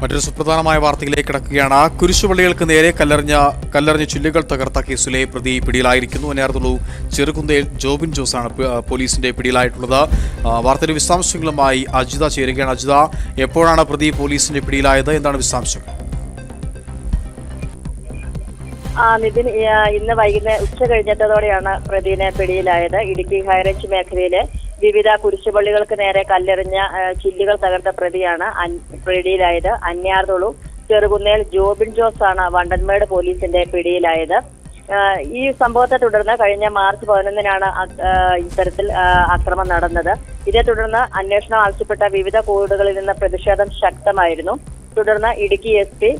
മറ്റൊരു സുപ്രധാനമായ വാർത്തയിലേക്ക് കിടക്കുകയാണ്. കുരിശുപള്ളികൾക്ക് നേരെ കല്ലെറിഞ്ഞ കല്ലെറിഞ്ഞ ചില്ലുകൾ തകർത്ത കേസിലെ പ്രതി പിടിയിലായിരിക്കുന്നു. അനാർത്തുള്ളൂ ചെറുകുന്തയിൽ ജോബിൻ ജോസാണ് പോലീസിന്റെ പിടിയിലായിട്ടുള്ളത്. വാർത്തയുടെ വിശദാംശങ്ങളുമായി അജിത ചേരുകയാണ്. അജിത എപ്പോഴാണ് പ്രതി പോലീസിന്റെ പിടിയിലായത്? എന്താണ് വിശദാംശങ്ങൾ? നിതിൻ ഇന്ന് വൈകുന്നേരം ഉച്ച കഴിഞ്ഞിട്ടതോടെയാണ് പ്രതിനെ പിടിയിലായത്. ഇടുക്കി ഹൈറേഞ്ച് മേഖലയിലെ വിവിധ കുരിശുപള്ളികൾക്ക് നേരെ കല്ലെറിഞ്ഞ ചില്ലുകൾ തകർത്ത പ്രതിയാണ് പിടിയിലായത്. അന്യാർതൊളു ചെറുകുന്നേൽ ജോബിൻ ജോസ് ആണ് വണ്ടന്മേട് പോലീസിന്റെ പിടിയിലായത്. ഈ സംഭവത്തെ തുടർന്ന് കഴിഞ്ഞ മാർച്ച് പതിനൊന്നിനാണ് ഇത്തരത്തിൽ അക്രമം നടന്നത്. ഇതേ തുടർന്ന് അന്വേഷണം ആവശ്യപ്പെട്ട വിവിധ കോഡുകളിൽ നിന്ന് പ്രതിഷേധം ശക്തമായിരുന്നു. തുടർന്ന് Idukki S P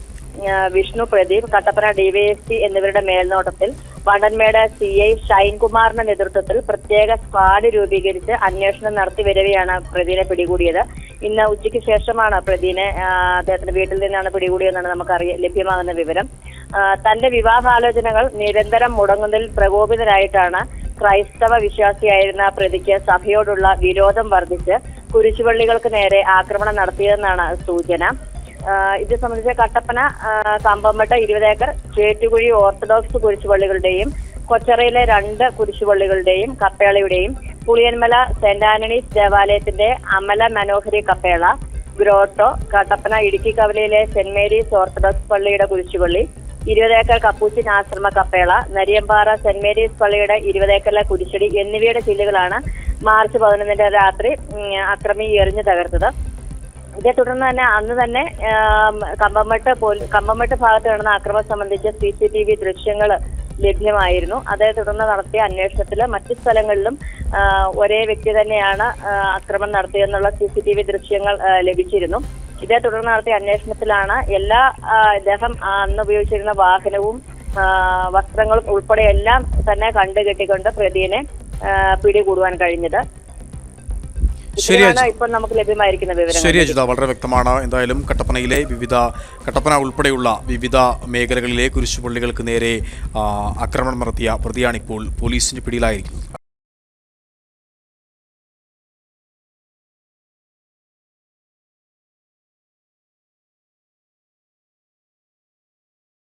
Vishnu Pradeep Kattappana DySP എന്നിവരുടെ മേൽനോട്ടത്തിൽ വണ്ടൻമേട് സി ഐ ഷൈൻകുമാറിന്റെ നേതൃത്വത്തിൽ പ്രത്യേക സ്ക്വാഡ് രൂപീകരിച്ച് അന്വേഷണം നടത്തി വരവെയാണ് പ്രതിനെ പിടികൂടിയത്. ഇന്ന് ഉച്ചയ്ക്ക് ശേഷമാണ് പ്രതിനെ അദ്ദേഹത്തിന്റെ വീട്ടിൽ നിന്നാണ് പിടികൂടിയതെന്നാണ് നമുക്ക് അറിയ ലഭ്യമാകുന്ന വിവരം. തന്റെ വിവാഹാലോചനകൾ നിരന്തരം മുടങ്ങുന്നതിൽ പ്രകോപിതരായിട്ടാണ് ക്രൈസ്തവ വിശ്വാസിയായിരുന്ന പ്രതിക്ക് സഭയോടുള്ള വിരോധം വർദ്ധിച്ച് കുരിശുപള്ളികൾക്ക് നേരെ ആക്രമണം നടത്തിയതെന്നാണ് സൂചന. ഇത് സംബന്ധിച്ച് കട്ടപ്പന ആ, കമ്പമട്ട ഇരുപത് ഏക്കർ ചേറ്റുകുഴി ഓർത്തഡോക്സ് കുരിശുപള്ളികളുടെയും കൊച്ചറയിലെ രണ്ട് കുരിശുപള്ളികളുടെയും കപ്പേളയുടെയും പുളിയന്മല സെന്റ് ആന്റണീസ് ദേവാലയത്തിന്റെ അമല മനോഹരി കപ്പേള ഗ്രോട്ടോ കട്ടപ്പന ഇടുക്കി കവലയിലെ സെന്റ് മേരീസ് ഓർത്തഡോക്സ് പള്ളിയുടെ കുരിശുപള്ളി ഇരുപത് ഏക്കർ കപ്പൂച്ചിൻ ആശ്രമ കപ്പേള നരിയമ്പാറ സെന്റ് മേരീസ് പള്ളിയുടെ ഇരുപത് ഏക്കറിലെ കുരിശടി എന്നിവയുടെ ചില്ലുകളാണ് മാർച്ച് പതിനൊന്നിന്റെ രാത്രി അക്രമി എറിഞ്ഞു തകർത്തത്. ഇതേ തുടർന്ന് തന്നെ അന്ന് തന്നെ കമ്പമട്ട് കമ്പമട്ട് ഭാഗത്ത് നടന്ന ആക്രമണം സംബന്ധിച്ച സി സി ടി വി ദൃശ്യങ്ങൾ ലഭ്യമായിരുന്നു. അതേ തുടർന്ന് നടത്തിയ അന്വേഷണത്തിൽ മറ്റു സ്ഥലങ്ങളിലും ഒരേ വ്യക്തി തന്നെയാണ് അക്രമം നടത്തിയെന്നുള്ള സി സി ടി വി ദൃശ്യങ്ങൾ ലഭിച്ചിരുന്നു. ഇതേ തുടർന്ന് നടത്തിയ അന്വേഷണത്തിലാണ് എല്ലാ ദഹം ഇദ്ദേഹം അന്ന് ഉപയോഗിച്ചിരുന്ന വാഹനവും വസ്ത്രങ്ങളും ഉൾപ്പെടെ എല്ലാം തന്നെ കണ്ടുകെട്ടിക്കൊണ്ട് പ്രതിയെ പിടികൂടുവാൻ കഴിഞ്ഞത്. ശരി, ഇപ്പോൾ നമുക്ക് ലഭ്യമായിരിക്കുന്ന ശരി അജിത വളരെ വ്യക്തമാണ്. എന്തായാലും കട്ടപ്പനയിലെ വിവിധ കട്ടപ്പന ഉൾപ്പെടെയുള്ള വിവിധ മേഖലകളിലെ കുരിശുപള്ളികൾക്ക് നേരെ ആക്രമണം നടത്തിയ പ്രതിയാണിപ്പോൾ പോലീസിന്റെ പിടിയിലായിരിക്കുന്നത്.